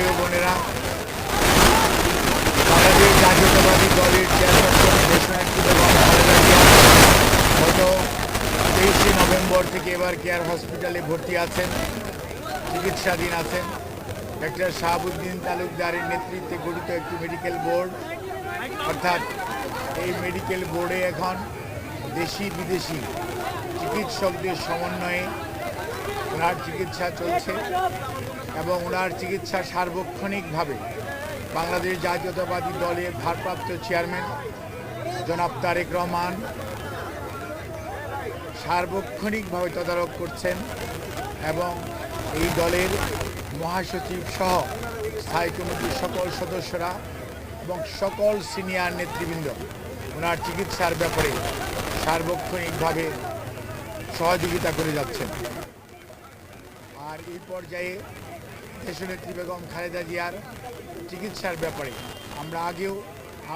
ভাই ও বোনেরা। বাংলাদেশ জাতীয়তাবাদী দলের গত তেইশে নভেম্বর থেকে এবার কেয়ার হসপিটালে ভর্তি আছেন, চিকিৎসাধীন আছেন। ডক্টর শাহাবুদ্দিন তালুকদারের নেতৃত্বে গঠিত একটি মেডিকেল বোর্ড। অর্থাৎ এই মেডিকেল বোর্ডে এখন দেশি বিদেশি চিকিৎসকদের সমন্বয়ে ওনার চিকিৎসা চলছে। এবং ওনার চিকিৎসা সার্বক্ষণিকভাবে বাংলাদেশ জাতীয়তাবাদী দলের ভারপ্রাপ্ত চেয়ারম্যান জনাব তারেক রহমান সার্বক্ষণিকভাবে তদারক করছেন এবং এই দলের মহাসচিব সহ স্থায়ী কমিটির সকল সদস্যরা এবং সকল সিনিয়র নেতৃবৃন্দ ওনার চিকিৎসার ব্যাপারে সার্বক্ষণিকভাবে সহযোগিতা করে যাচ্ছেন। আর এই পর্যায়ে দেশনেত্রী বেগম খালেদা জিয়ার চিকিৎসার ব্যাপারে আমরা আগেও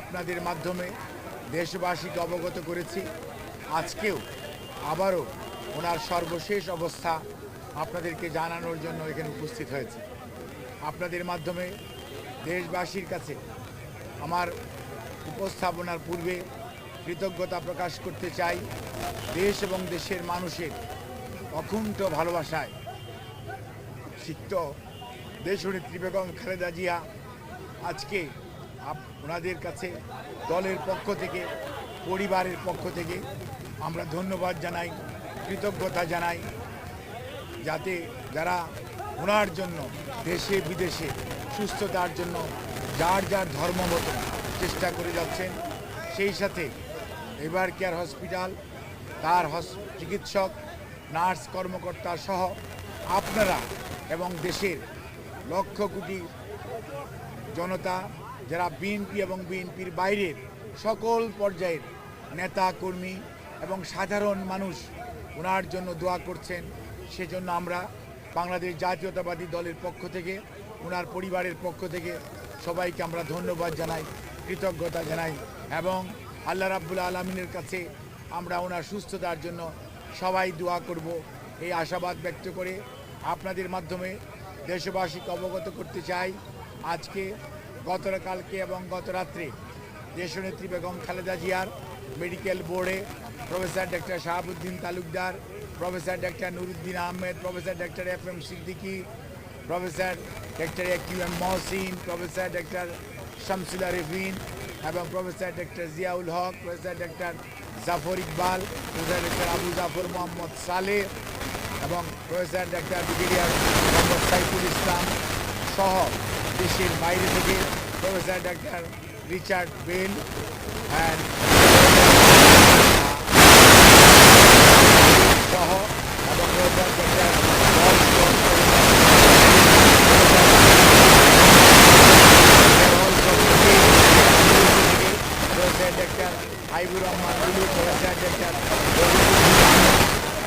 আপনাদের মাধ্যমে দেশবাসীকে অবগত করেছি। আজকেও আবারও ওনার সর্বশেষ অবস্থা আপনাদেরকে জানানোর জন্য এখানে উপস্থিত হয়েছে। আপনাদের মাধ্যমে দেশবাসীর কাছে আমার উপস্থাপনার পূর্বে কৃতজ্ঞতা প্রকাশ করতে চাই। দেশ এবং দেশের মানুষের অকুণ্ঠ ভালোবাসায় সিক্ত দেশনেত্রী বেগম খালেদা জিয়া আজকে ওনাদের কাছে, দলের পক্ষ থেকে, পরিবারের পক্ষ থেকে আমরা ধন্যবাদ জানাই, কৃতজ্ঞতা জানাই, যাতে যারা ওনার জন্য দেশে, বিদেশে সুস্থতার জন্য যার যার ধর্ম চেষ্টা করে যাচ্ছেন, সেই সাথে এবার কেয়ার হসপিটাল, তার হস- চিকিৎসক, নার্স কর্মকর্তা সহ আপনারা এবং দেশের লক্ষ কোটি জনতা, যারা বিএনপি এবং বিএনপির বাইরের সকল পর্যায়ের নেতা, কর্মী এবং সাধারণ মানুষ ওনার জন্য দোয়া করছেন। সেজন্য আমরা বাংলাদেশ জাতীয়তাবাদী দলের পক্ষ থেকে ওনার পরিবারের পক্ষ থেকে সবাইকে আমরা ধন্যবাদ জানাই, কৃতজ্ঞতা জানাই এবং আল্লাহ রাব্বুল আলমিনের কাছে আমরা ওনার সুস্থতার জন্য সবাই দোয়া করব। এই আশাবাদ ব্যক্ত করে আপনাদের মাধ্যমে দেশবাসীকে অবগত করতে চাই, আজকে, গতকালকে এবং গত রাত্রে দেশনেত্রী বেগম খালেদা জিয়ার মেডিকেল বোর্ডে professor doctor Shahabuddin Talukdar, professor doctor Nuruddin Ahmed, professor doctor F M Siddiqui, professor doctor Q M Mohsin, professor doctor Shamsullah Refin এবং professor doctor Ziaul Haque, professor doctor Zafar Iqbal, professor doctor Abu Zafar Mohammad Saleh এবং professor doctor brigadier Mohammad Saiful Islam সহ দেশের বাইরে থেকে professor doctor Richard Bell and সহ এবং professor ডাক্তার professor ডাক্তার Haibur Rahman Lulu professor doctor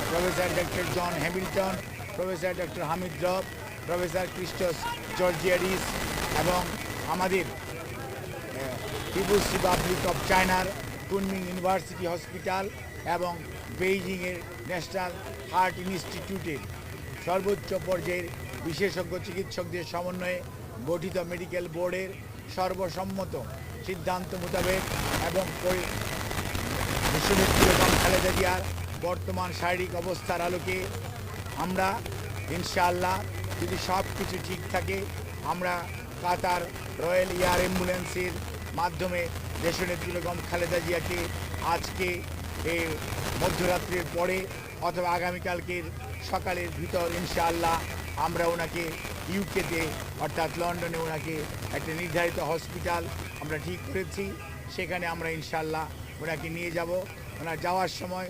professor doctor John Hamilton professor doctor Hamid Rab professor Christos Georgiaris এবং আমাদের পিপুলস রিপাবলিক অফ চায়নার কুনমিং ইউনিভার্সিটি হসপিটাল এবং বেইজিংয়ের ন্যাশনাল হার্ট ইনস্টিটিউটের সর্বোচ্চ পর্যায়ের বিশেষজ্ঞ চিকিৎসকদের সমন্বয়ে গঠিত মেডিকেল বোর্ডের সর্বসম্মত সিদ্ধান্ত মোতাবেক এবং বিশ্বনেত্রী এবং খালেদা জিয়ার বর্তমান শারীরিক অবস্থার আলোকে আমরা, ইনশাআল্লাহ, যদি সব কিছু ঠিক থাকে, আমরা কাতার রয়্যাল এয়ার অ্যাম্বুলেন্সের মাধ্যমে দেশনেত্রী বেগম খালেদা জিয়াকে আজকে এই মধ্যরাত্রির পরে অথবা আগামীকালকের সকালের ভিতর, ইনশাআল্লাহ, আমরা ওনাকে ইউকেতে, অর্থাৎ লন্ডনে ওনাকে একটা নির্ধারিত হসপিটাল আমরা ঠিক করেছি। সেখানে আমরা, ইনশাআল্লাহ, ওনাকে নিয়ে যাব। ওনার যাওয়ার সময়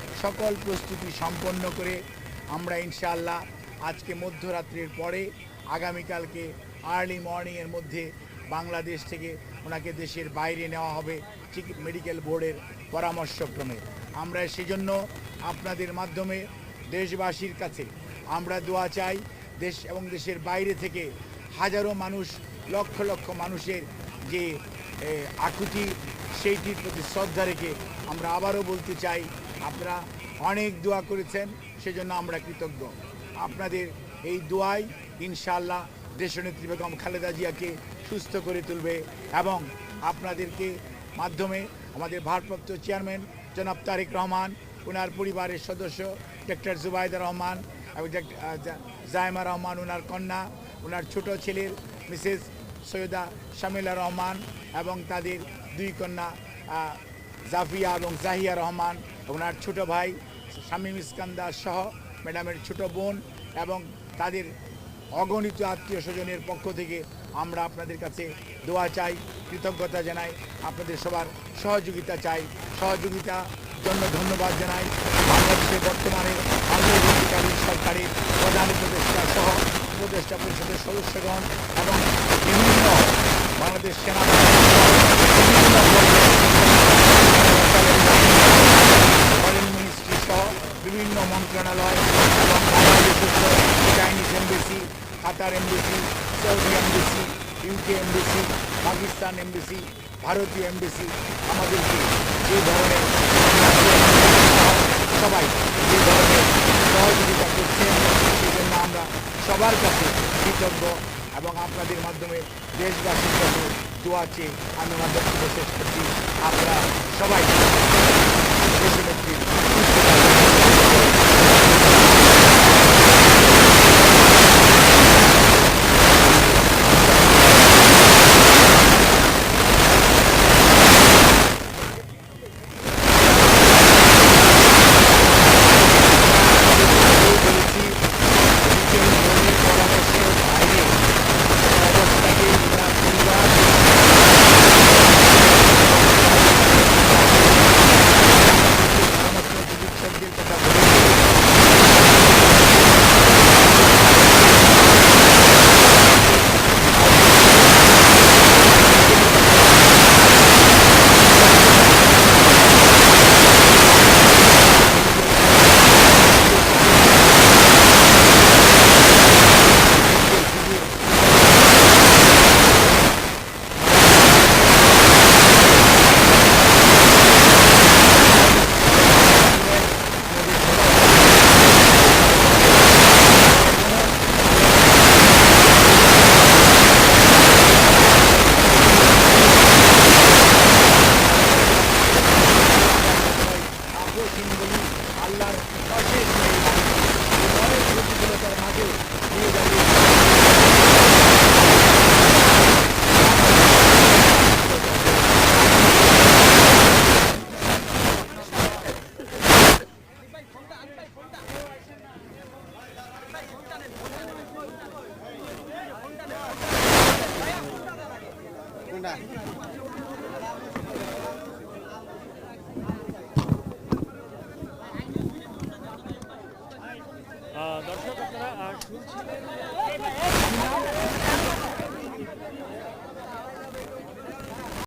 সকল প্রস্তুতি সম্পন্ন করে আমরা ইনশাআল্লাহ আজকে মধ্যরাত্রির পরে আগামীকালকে আর্লি মর্নিংয়ের মধ্যে বাংলাদেশ থেকে ওনাকে দেশের বাইরে নেওয়া হবে ঠিক মেডিকেল বোর্ডের পরামর্শক্রমে। আমরা সেজন্য আপনাদের মাধ্যমে দেশবাসীর কাছে আমরা দোয়া চাই, দেশ এবং দেশের বাইরে থেকে হাজারো মানুষ, লক্ষ লক্ষ মানুষের যে আকুতি, সেইটির প্রতি শ্রদ্ধা রেখে আমরা আবারও বলতে চাই আপনারা অনেক দোয়া করেছেন, সেজন্য আমরা কৃতজ্ঞ। আপনাদের এই দোয়াই ইনশাআল্লাহ দেশনেত্রী বেগম খালেদা জিয়াকে সুস্থ করে তুলবে এবং আপনাদেরকে মাধ্যমে আমাদের ভারপ্রাপ্ত চেয়ারম্যান জনাব তারেক রহমান ওনার পরিবারের সদস্য ডক্টর জুবাইদা রহমান এবং জায়মা রহমান ওনার কন্যা ওনার ছোট ছেলের মিসেস সৈয়দা শামিলা রহমান এবং তাদের দুই কন্যা জাফিয়া এবং জাহিয়া রহমান। ওনার ছোট ভাই শামীম ইস্কান্দার সহ ম্যাডামের ছোট বোন এবং তাদের অগণিত আত্মীয় স্বজনের পক্ষ থেকে আমরা আপনাদের কাছে দোয়া চাই, কৃতজ্ঞতা জানাই, আপনাদের সবার সহযোগিতা চাই, সহযোগিতা জন্য ধন্যবাদ জানাই। বাংলাদেশের বর্তমানে অন্তর্বর্তীকালীন সরকারের প্রধান উপদেষ্টা সহ উপদেষ্টা পরিষদের সদস্যগণ এবং বিভিন্ন বাংলাদেশ সেনাবাহিনী বিভিন্ন মন্ত্রণালয়, এবং Chinese embassy Qatar embassy Saudi embassy UK embassy Pakistan embassy ভারতীয় এমবেসি আমাদেরকে যে ধরনের সবাই যে ধরনের সহযোগিতা করছেন সেই জন্য আমরা সবার কাছে কৃতজ্ঞ এবং আপনাদের মাধ্যমে দেশবাসীর কাছে দোয়া চেয়ে আমি আমার বক্তব্য শেষ করছি। আপনারা সবাই না। দর্শক আপনারা শুনছিলেন